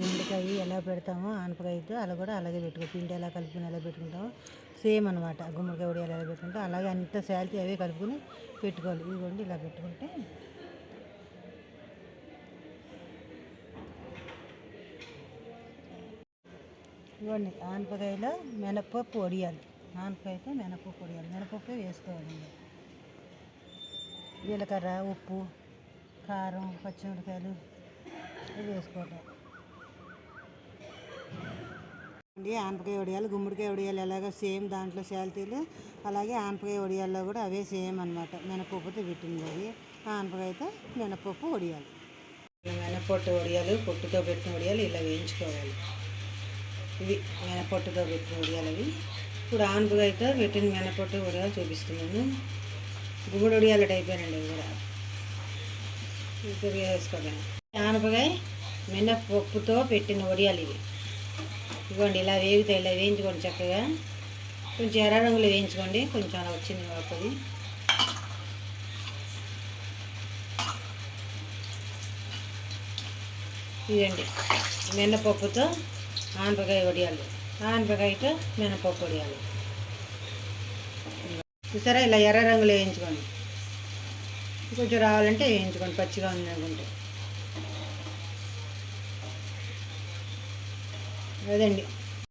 గుండెకాయ ఎలా పెడతామో ఆనపకాయతో అలా కూడా అలాగే పెట్టుకో. పిండి ఎలా కలుపుకుని ఎలా పెట్టుకుంటామో సేమ్ అనమాట గుమ్మడికాయ కూడా ఎలా పెట్టుకుంటాం అలాగే అంత శాలిటీ అవే కలుపుకొని పెట్టుకోవాలి. ఇదిగోండి ఇలా పెట్టుకుంటే ఇదిగోండి ఆనపకాయలో మినపప్పు వడియాలి ఆనపకాయతో మినపప్పు వడియాలి మినపప్పు వేసుకోవాలి. జీలకర్ర ఉప్పు కారం పచ్చిమిరకాయలు ఇవి వేసుకోవటం అండి. ఆనపకాయ వడియాలు గుమ్మడికాయ వడియాలు ఎలాగో సేమ్ దాంట్లో శాల్తీలు. అలాగే ఆనపకాయ వడియాల్లో కూడా అవే సేమ్ అనమాట మినపప్పుతో పెట్టింది అవి. ఆనపకాయతో మినపప్పు వడియాలు. మినపొట్టు వడియాలు పొట్టుతో పెట్టిన వడియాలు ఇలా వేయించుకోవాలి. ఇవి మినపొట్టుతో పెట్టిన వడియాలు అవి. ఇప్పుడు ఆనపకాయతో పెట్టిన మినపొట్టు వడియాలు చూపిస్తున్నాను. గుమ్మడి వడియాలు అయిపోయానండి ఇవి కూడా. ఇప్పుడు వేసుకోవాలి. ఆనపకాయ మినపప్పుతో పెట్టిన వడియాలు ఇవి. ఇవ్వండి ఇలా వేగుతాయి ఇలా వేయించుకోండి చక్కగా. కొంచెం ఎర్ర రంగులో వేయించుకోండి కొంచెం అలా వచ్చింది వస్తుంది ఇదండి మినపప్పుతో ఆనపకాయ వడియాలు ఆనపకాయతో మినపప్పు వడియాలు. చూసారా ఇలా ఎర్ర రంగులో వేయించుకోండి. కొంచెం రావాలంటే వేయించుకోండి పచ్చిగా ఉంది అనుకుంటే అదండి.